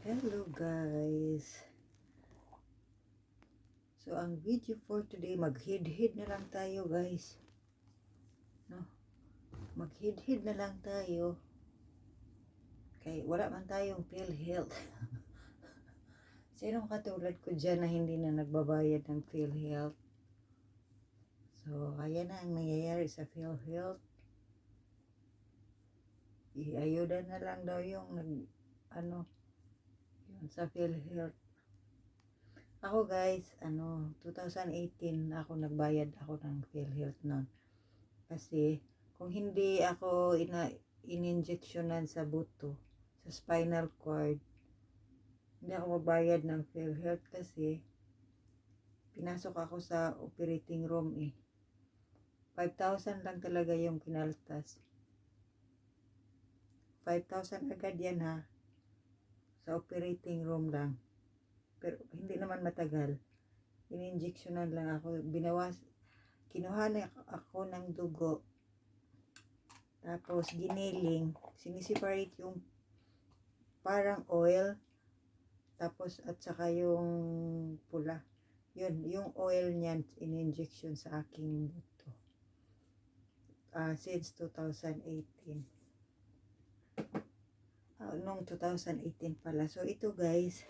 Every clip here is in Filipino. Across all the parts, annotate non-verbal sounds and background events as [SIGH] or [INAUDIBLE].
Hello guys. So ang video for today, mag-head-head na lang tayo guys. No? Mag-head-head na lang tayo. Kay wala man tayong PhilHealth. [LAUGHS] Sinong katulad ko dyan na hindi na nagbabayad ng PhilHealth? So, ayan na ang nangyayari sa PhilHealth. Iayuda na lang daw yung nag, ano, sa PhilHealth. Ako guys, ano, 2018 ako nagbayad ako ng PhilHealth noon. Kasi kung hindi ako ina ininjeksyonan sa buto, sa spinal cord, hindi ako magbayad ng PhilHealth kasi pinasok ako sa operating room eh. 5,000 lang talaga yung kinaltas. 5,000 agad yan ha. Sa operating room lang. Pero hindi naman matagal. Ininjeksyonan lang ako. Binawas, kinuha na ako ng dugo. Tapos giniling. Sinisiparate yung parang oil. Tapos at saka yung pula. Yun, yung oil niyan, in-injection sa aking buto. Ah, since 2018 uh, noong 2018 pala. So ito guys,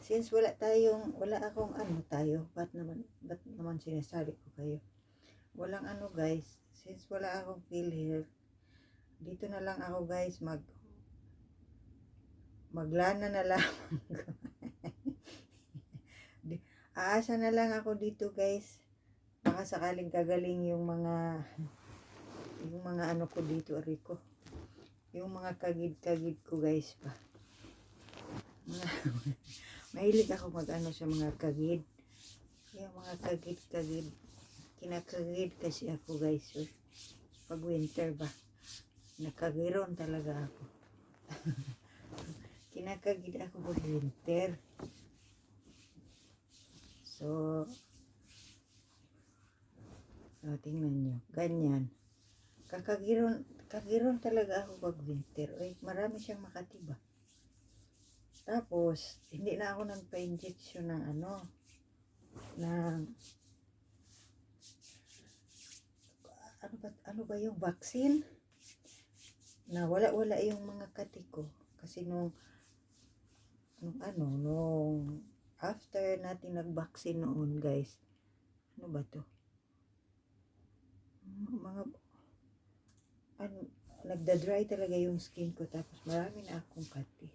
since wala tayong, wala akong ano tayo, ba't naman, ba't naman sinasabi ko kayo? Walang ano guys, since wala akong PhilHealth, dito na lang ako guys mag maglana na lang [LAUGHS] aasa na lang ako dito guys baka sakaling kagaling yung mga [LAUGHS] yung mga ano ko dito Rico yung mga kagid-kagid ko guys pa. [LAUGHS] Mahilig ako mag-ano sa mga kagid. Yung mga kagid-kagid. Kinakagid kasi ako guys. So, pag winter ba. Nakagiron talaga ako. [LAUGHS] Kinakagid ako pag winter. So, so tingnan nyo. Ganyan. Kakagiron, kagiron talaga ako pag winter. Ay, marami siyang makatiba. Tapos, hindi na ako nagpa-injection ng ano, ng ano ba, ano ba yung vaccine? Na wala-wala yung mga kati ko. Kasi nung, nung ano, nung after natin nag-vaccine noon, guys, ano ba to? Mga ano, nagda-dry talaga yung skin ko tapos marami na akong kati.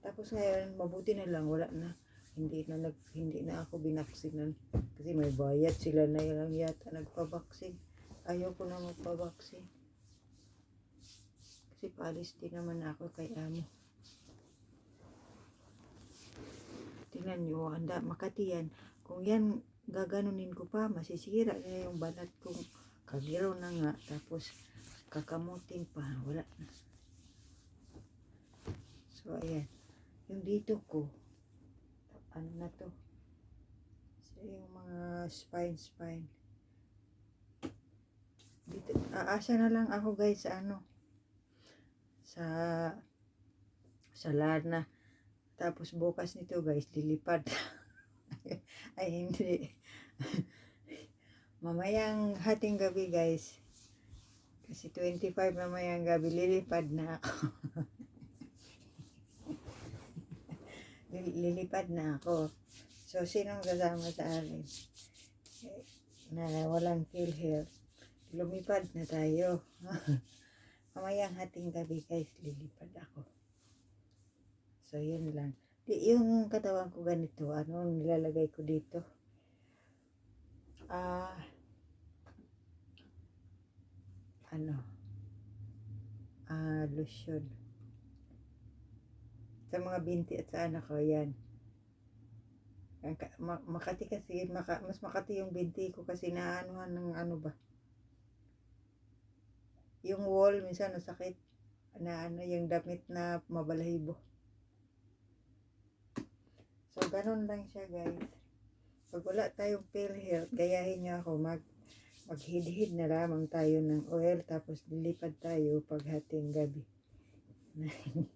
Tapos ngayon, mabuti na lang, wala na. Hindi na, nag, hindi na ako binaksinan. Kasi may bayad sila na lang yata nagpabaksin. Ayaw ko na magpabaksin. Kasi paalis din naman ako kay amo. Tingnan nyo, anda, makati yan. Kung yan, gaganunin ko pa, masisira na yung balat kong kagiro na nga. Tapos, kakamutin pa. Wala. So, ayan. Yung dito ko, ano na to? So, yung mga spine-spine. Dito, aasa na lang ako guys sa ano, sa, sa lana. Tapos bukas nito guys, lilipad. [LAUGHS] Ay, hindi. [LAUGHS] Mamayang hating gabi guys, kasi 25 mamayang gabi, lilipad na ako. [LAUGHS] lilipad na ako. So, sinong kasama sa akin? Eh, Na walang feel here. Lumipad na tayo. [LAUGHS] Mamayang hating gabi guys, lilipad ako. So, yun lang. Di, yung katawan ko ganito, ano nilalagay ko dito? Ah, ano, ah, lotion. Sa mga binti at sa anak ko, yan. Makati kasi, maka, mas makati yung binti ko kasi naanuhan ng ano ba. Yung wall, minsan nasakit. Na ano, yung damit na mabalahibo. So, ganun lang siya, guys. Pag wala tayong pill health, gayahin nyo ako mag maghid-hid na lamang tayo ng oil tapos lilipad tayo paghating gabi. [LAUGHS]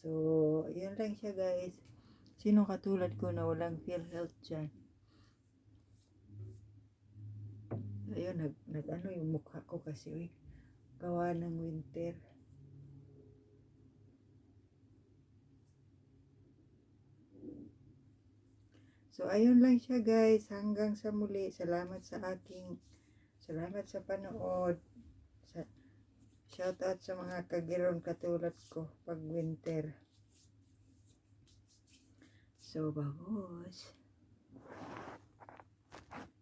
so, yun lang siya guys. Sino katulad ko na walang feel health dyan? Ayun, nag, nag ano yung mukha ko kasi, uy, gawa ng winter. So, ayun lang siya guys. Hanggang sa muli. Salamat sa aking, salamat sa panood. Sa, shout out sa mga kagiron katulad ko pag winter. So, bangus.